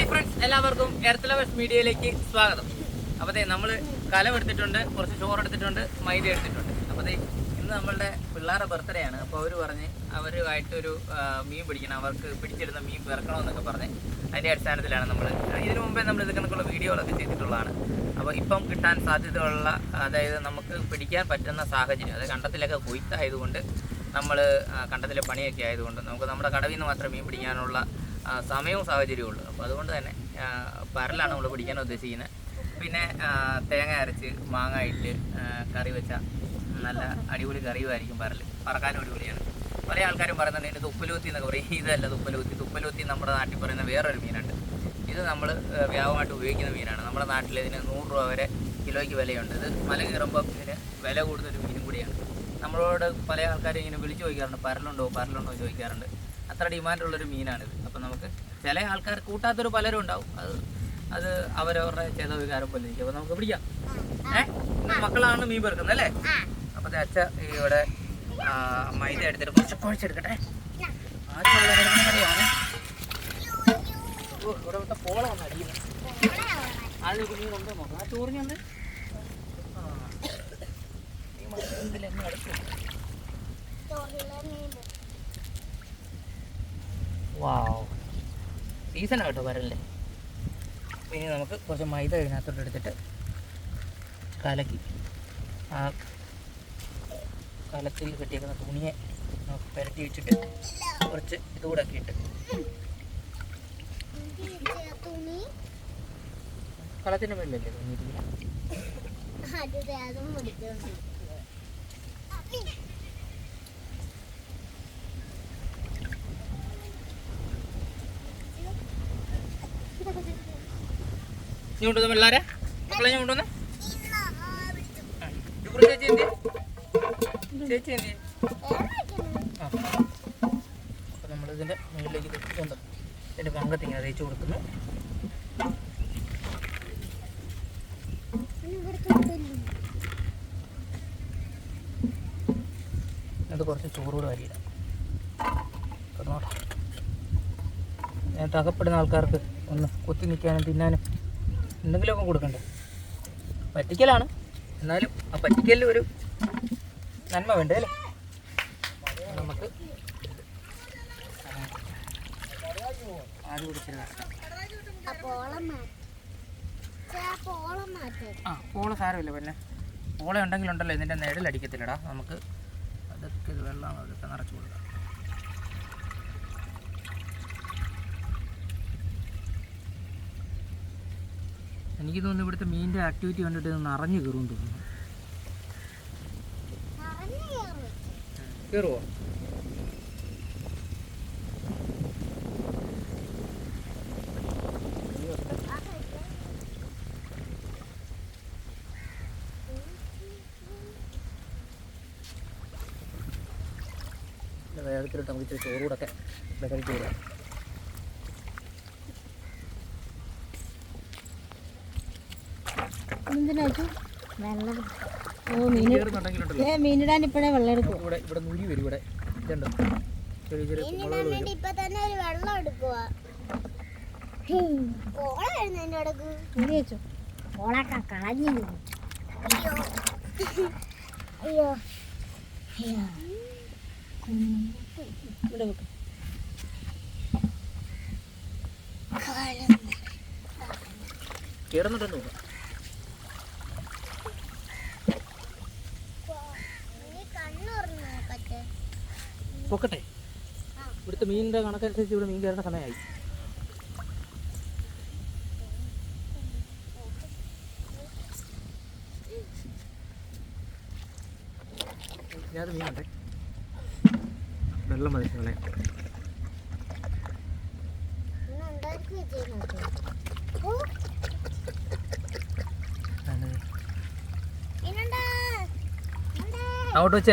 Hi friends എല്ലാവർക്കും എർത്തലവേഴ്സ് മീഡിയയിലേക്ക് സ്വാഗതം. അപ്പോൾ അതെ നമ്മൾ കലം എടുത്തിട്ടുണ്ട് കുറച്ച് ചോറ് എടുത്തിട്ടുണ്ട് മൈദ എടുത്തിട്ടുണ്ട്. അപ്പോൾ അതെ ഇന്ന് നമ്മളുടെ പിള്ളേരുടെ ബർത്ത്ഡേ ആണ്. അപ്പോൾ അവർ പറഞ്ഞ് അവരുമായിട്ടൊരു മീൻ പിടിക്കണം. അവർക്ക് പിടിച്ചിരുന്ന മീൻ പിറക്കണമെന്നൊക്കെ പറഞ്ഞ് അതിന്റെ അടിസ്ഥാനത്തിലാണ് നമ്മൾ ഇതിനു മുമ്പേ നമ്മൾ ഇത് കണക്കുള്ള വീഡിയോകളൊക്കെ ചെയ്തിട്ടുള്ളതാണ്. അപ്പോൾ ഇപ്പം കിട്ടാൻ സാധ്യതയുള്ള അതായത് നമുക്ക് പിടിക്കാൻ പറ്റുന്ന സാഹചര്യം അതായത് കണ്ടത്തിലൊക്കെ കൊയ്ത്തായതുകൊണ്ട് നമ്മൾ കണ്ടത്തിലെ പണിയൊക്കെ ആയതുകൊണ്ട് നമുക്ക് നമ്മുടെ കടവിൽ നിന്ന് മാത്രം മീൻ പിടിക്കാനുള്ള സമയവും സാഹചര്യവും ഉള്ളൂ അപ്പോൾ അതുകൊണ്ട് തന്നെ പരലാണ് നമ്മൾ പിടിക്കാൻ ഉദ്ദേശിക്കുന്നത് പിന്നെ തേങ്ങ അരച്ച് മാങ്ങ ഇട്ട് കറി വെച്ച നല്ല അടിപൊളി കറിയുമായിരിക്കും പരൽ പറക്കാനും അടിപൊളിയാണ്. പല ആൾക്കാരും പറയുന്നുണ്ട് ഇതിന്റെ തുപ്പലൂത്തി എന്നൊക്കെ പറയും. ഇതല്ല തുപ്പലൂത്തി തുപ്പലൂത്തി നമ്മുടെ നാട്ടിൽ പറയുന്ന വേറൊരു മീനുണ്ട്. ഇത് നമ്മൾ വ്യാപകമായിട്ട് ഉപയോഗിക്കുന്ന മീനാണ്. നമ്മുടെ നാട്ടിൽ ഇതിന് നൂറ് രൂപ വരെ കിലോയ്ക്ക് വിലയുണ്ട്. ഇത് മല കയറുമ്പോൾ ഇതിന് വില കൂടുതലൊരു മീനും കൂടിയാണ്. നമ്മളോട് പല ആൾക്കാരും ഇങ്ങനെ വിളിച്ചു ചോദിക്കാറുണ്ട്. പരലുണ്ടോ? പരലുണ്ടോ? ചോദിക്കാറുണ്ട്. അത്ര ഡിമാൻഡുള്ളൊരു മീനാണിത്. അപ്പം നമുക്ക് ചില ആൾക്കാർ കൂട്ടാത്തൊരു പലരും ഉണ്ടാവും. അത് അത് അവരവരുടെ ചെയ്ത വികാരം പോലെ ഇരിക്കും. അപ്പം നമുക്ക് പിടിക്കാം. ഏഹ് മക്കളാണ് മീൻ പെറുക്കുന്നത് അല്ലേ? അപ്പം അച്ഛ ഇവിടെ മൈദ എടുത്തിട്ട് കുറച്ച് കുഴച്ചെടുക്കട്ടെ. ആദ്യം ഇവിടെ വിട്ട പോള വന്ന് അടിക്കുന്നു. ആദ്യം കുഞ്ഞു കൊണ്ടു നോക്കാം ആ ചോറിഞ്ഞ ഈ എന്നെ അടുത്ത് വാവ് സീസൺ കേട്ടോ വരല്ലേ ഇനി നമുക്ക് കുറച്ച് മൈദ ഇതിനകത്തോട്ട് എടുത്തിട്ട് കലക്കി. ആ കലത്തിൽ കെട്ടിയേക്കുന്ന തുണിയെ നമുക്ക് പുരട്ടി വെച്ചിട്ട് കുറച്ച് ഇതുകൂടെ ഒക്കെ ഇട്ട്. കളത്തിന്റെ മേലല്ലേ തുണി കൊണ്ടുവന്ന പിള്ളേരെ? മക്കളെ ഇങ്ങോട്ട് വന്ന്? ചേച്ചി എന്തി ചേച്ചി എന്തി ആ അപ്പോൾ നമ്മളിതിന്റെ മുകളിലേക്ക് തെറ്റിക്കൊണ്ട് ഇതിന്റെ പങ്കത്ത് ഇങ്ങനെ തേച്ച് കൊടുക്കുന്നു. അത് കുറച്ച് ചോറൂടെ വരിക നേരത്തെ അകപ്പെടുന്ന ആൾക്കാർക്ക് ഒന്ന് കൊത്തി നിൽക്കാനും തിന്നാനും എന്തെങ്കിലുമൊക്കെ കൊടുക്കണ്ടേ? പറ്റിക്കലാണ്. എന്നാലും ആ പറ്റിക്കലിൽ ഒരു നന്മ വേണ്ടേ അല്ലേ? നമുക്ക് ആ പോള സാരമില്ല പിന്നെ. പോള ഉണ്ടെങ്കിലുണ്ടല്ലോ ഇതിന്റെ നിഴലടിക്കത്തില്ലടാ. നമുക്ക് അതൊക്കെ വെള്ളം അതൊക്കെ നിറച്ച് കൊടുക്കാം. എനിക്ക് തോന്നുന്നു ഇവിടുത്തെ മീനിന്റെ ആക്ടിവിറ്റി കണ്ടിട്ട് നിറഞ്ഞു കയറും തോന്നുന്നു. കയറുമോ വേഗത്തിലിട്ട് നമുക്ക് ഇച്ചിരി ചോറൂടൊക്കെ വിതറിച്ച് കൊടുക്കാം എന്തിനാ വെള്ളം ഓ മീൻ ഏ മീനിടാൻ ഇപ്പഴേ വെള്ളം എടുക്കും. ഇവിടെ ഇവിടെ നുഴി വരും ഇവിടെ. ഇതുണ്ടോ? ചെറിയ ചെറിയ കുമ്പളകൾ വരും. ഇപ്പൊ തന്നെ ഒരു വെള്ളം എടുക്കുക പോളായിരുന്നു ഇടയ്ക്ക് തുണി വെച്ചു പോളൊക്കെ കളഞ്ഞു അയ്യോ അയ്യോ അയ്യോ ഇവിടെ വെക്ക്. കയറുന്നുണ്ടെന്ന് തോന്നുന്നു കണ്ണുറന്നു നോക്കട്ടെ പൊക്കട്ടെ ഇവിടുത്തെ മീനിന്റെ കണക്കനുസരിച്ച് ഇവിടെ മീൻ കയറേണ്ട സമയമായി. ഇതിനകത്ത് മീനുണ്ട്. വെള്ളം മതി കളയാം അങ്ങോട്ട് വെച്ച്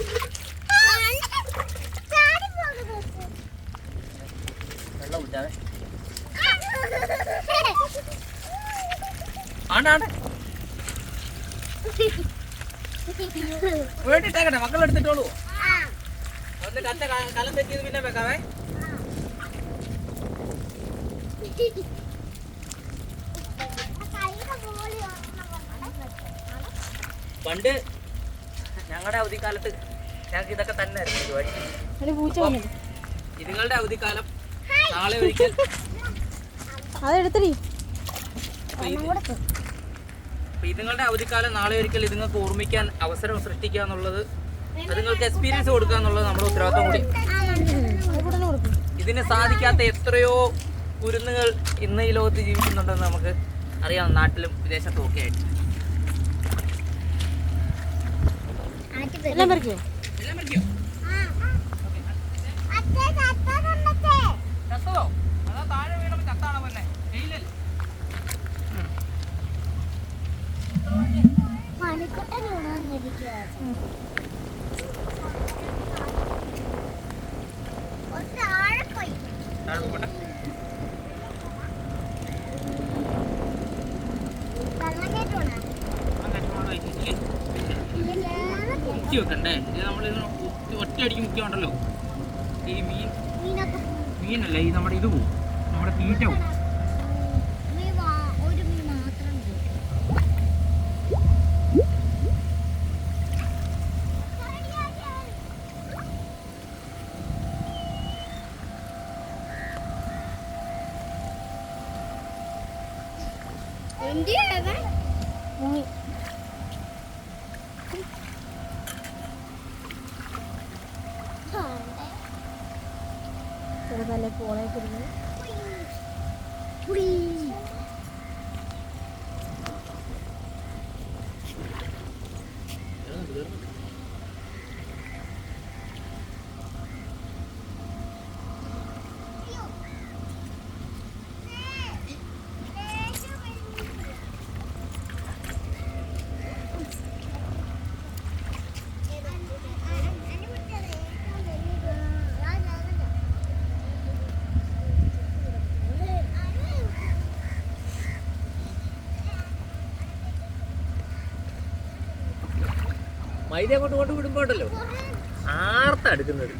ആണ്ടാണ്ട്. വേണ്ടിട്ടേക്കട്ടെ മക്കൾ എടുത്തിട്ടോളൂ. എന്നിട്ട് അച്ഛ ക- കലം തെറ്റിയത് പിന്നെ വെക്കാവേ. പണ്ട് ഞങ്ങളുടെ അവധിക്കാലത്ത് ഞങ്ങൾക്ക് ഇതൊക്കെ തന്നെ പരിപാടി. ഇതുങ്ങളുടെ അവധിക്കാലം നാളെ ഒരിക്കൽ. അതെടുത്തടി. അപ്പൊ ഇത് അപ്പൊ ഇതുങ്ങളുടെ അവധിക്കാലം നാളെ ഒരിക്കൽ ഇതുങ്ങൾക്ക് ഓർമ്മിക്കാൻ അവസരം സൃഷ്ടിക്കുക എന്നുള്ളത് അതുങ്ങൾക്ക് എക്സ്പീരിയൻസ് കൊടുക്കുക എന്നുള്ളത് നമ്മുടെ ഉത്തരവാദിത്വം കൂടി. ഇതിന് സാധിക്കാത്ത എത്രയോ കുരുന്നുകൾ ഇന്ന് ഈ ലോകത്ത് ജീവിക്കുന്നുണ്ടെന്ന് നമുക്ക് അറിയാം. നാട്ടിലും വിദേശത്തും ഒക്കെ ആയിട്ട്. എല്ലാം പറിക്കോ? എല്ലാം അതാ താഴെ മുക്കി വെക്കണ്ടേ ഇത് നമ്മളിത് ഒറ്റ അടിക്ക് മുക്കി ഉണ്ടല്ലോ. ഈ മീൻ മീനല്ല ഈ നമ്മുടെ ഇത് പോവും. നമ്മുടെ തീറ്റ പോവും മീൻ വാ- ഒരു മീൻ മാത്രം കിട്ടും എന്തിനാ മൈദ അങ്ങോട്ട് കൊണ്ട് വിടുമ്പോണ്ടല്ലോ. ആർത്ത എടുക്കുന്നത്?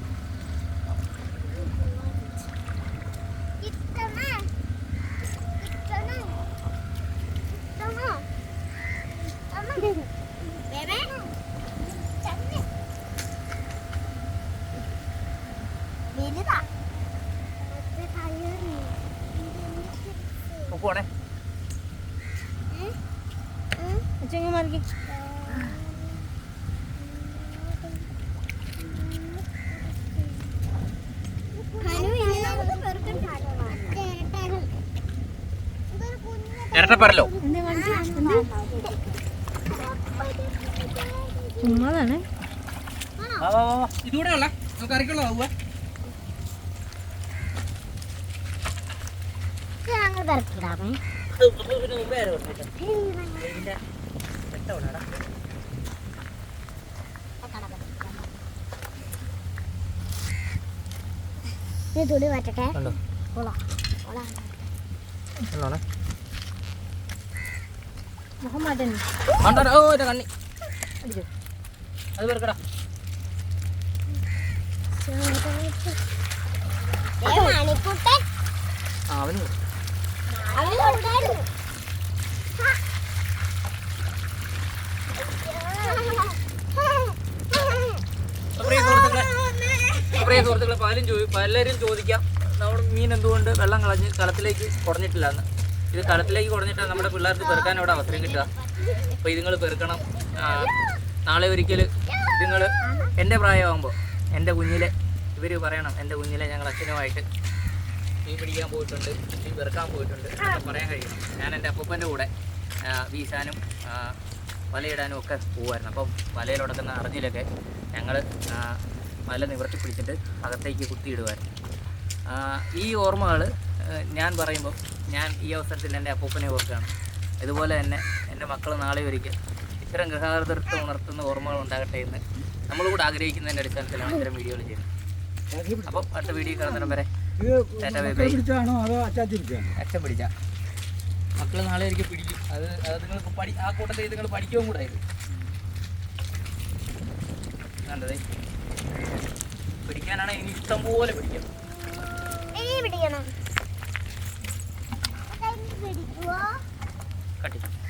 പോണേ. അച്ഛങ്ങ കാണിച്ചു ചുമ്മാതാണ്. ഇതുകൂടെ ഉള്ള. നമുക്ക് അറിയിക്കുള്ള നീ തുണി മാറ്റട്ടെ? കണ്ടോ കൊള്ളാം കൊള്ളാം. കണ്ടോ ഓ എന്റെ കണ്ണി. അടിച്ചോ അത് വെറുക്കടാ മണിക്കുട്ടൻ. ആ അവന് അവനുണ്ടായിരുന്നു പ്രിയ സുഹൃത്തുക്കളെ. പ്രിയ സുഹൃത്തുക്കളെ പലരും ചോദി പലരും ചോദിക്കാം. നമ്മൾ മീൻ എന്തുകൊണ്ട് വെള്ളം കളഞ്ഞ് കളത്തിലേക്ക് കുറഞ്ഞിട്ടില്ല എന്ന്. ഇത് കളത്തിലേക്ക് കുറഞ്ഞിട്ടാണ് നമ്മുടെ പിള്ളേർക്ക് പെറുക്കാൻ ഇവിടെ അവസരം കിട്ടുക. അപ്പോൾ ഇതുങ്ങൾ പെറുക്കണം. നാളെ ഒരിക്കൽ ഇതുങ്ങൾ എന്റെ പ്രായമാകുമ്പോൾ എന്റെ കുഞ്ഞിലെ ഇവർ പറയണം എന്റെ കുഞ്ഞിലെ ഞങ്ങൾ അച്ഛനുമായിട്ട് മീൻ പിടിക്കാൻ പോയിട്ടുണ്ട് മീൻ പെറുക്കാൻ പോയിട്ടുണ്ട് പറയാൻ കഴിയും. ഞാൻ എന്റെ അപ്പൂപ്പന്റെ കൂടെ വീശാനും വലയിടാനും ഒക്കെ പോകുമായിരുന്നു അപ്പം വലയിലുടക്കുന്ന അറിഞ്ഞിലൊക്കെ ഞങ്ങൾ വല നിവർത്തി പിടിച്ചിട്ട് അകത്തേക്ക് കുത്തിയിടുമായിരുന്നു ഈ ഓർമ്മകൾ ഞാൻ പറയുമ്പോൾ ഞാൻ ഈ അവസരത്തിൽ എന്റെ അപ്പൂപ്പനെ ഓർക്കുകയാണ്. ഇതുപോലെ തന്നെ എന്റെ മക്കൾ നാളെ ഒരിക്കൽ ഇത്തരം ഗൃഹാതൃത്വം ഉണർത്തുന്ന ഓർമ്മകൾ ഉണ്ടാകട്ടെ എന്ന് നമ്മളുകൂടെ കൂടെ ആഗ്രഹിക്കുന്നതിന്റെ അടിസ്ഥാനത്തിലാണ് ഇത്തരം വീഡിയോകൾ ചെയ്യുന്നത്. അപ്പോൾ അടുത്ത വീഡിയോ കാണുന്നിടം വരെ അച്ഛൻ പിടിച്ച. മക്കൾ നാളെ ഒരിക്കൽ പിടിക്കും. അത് അത് നിങ്ങൾ പഠി ആ കൂട്ടത്തിൽ നിങ്ങൾ പഠിക്കുകയും കൂടെ ഇത് കണ്ടതേ? പിടിക്കാനാണ് ഇനി ഇഷ്ടം പോലെ പിടിക്കും. പിടിക്കണം പിടിക്കുവോ കട്ടിക്കാം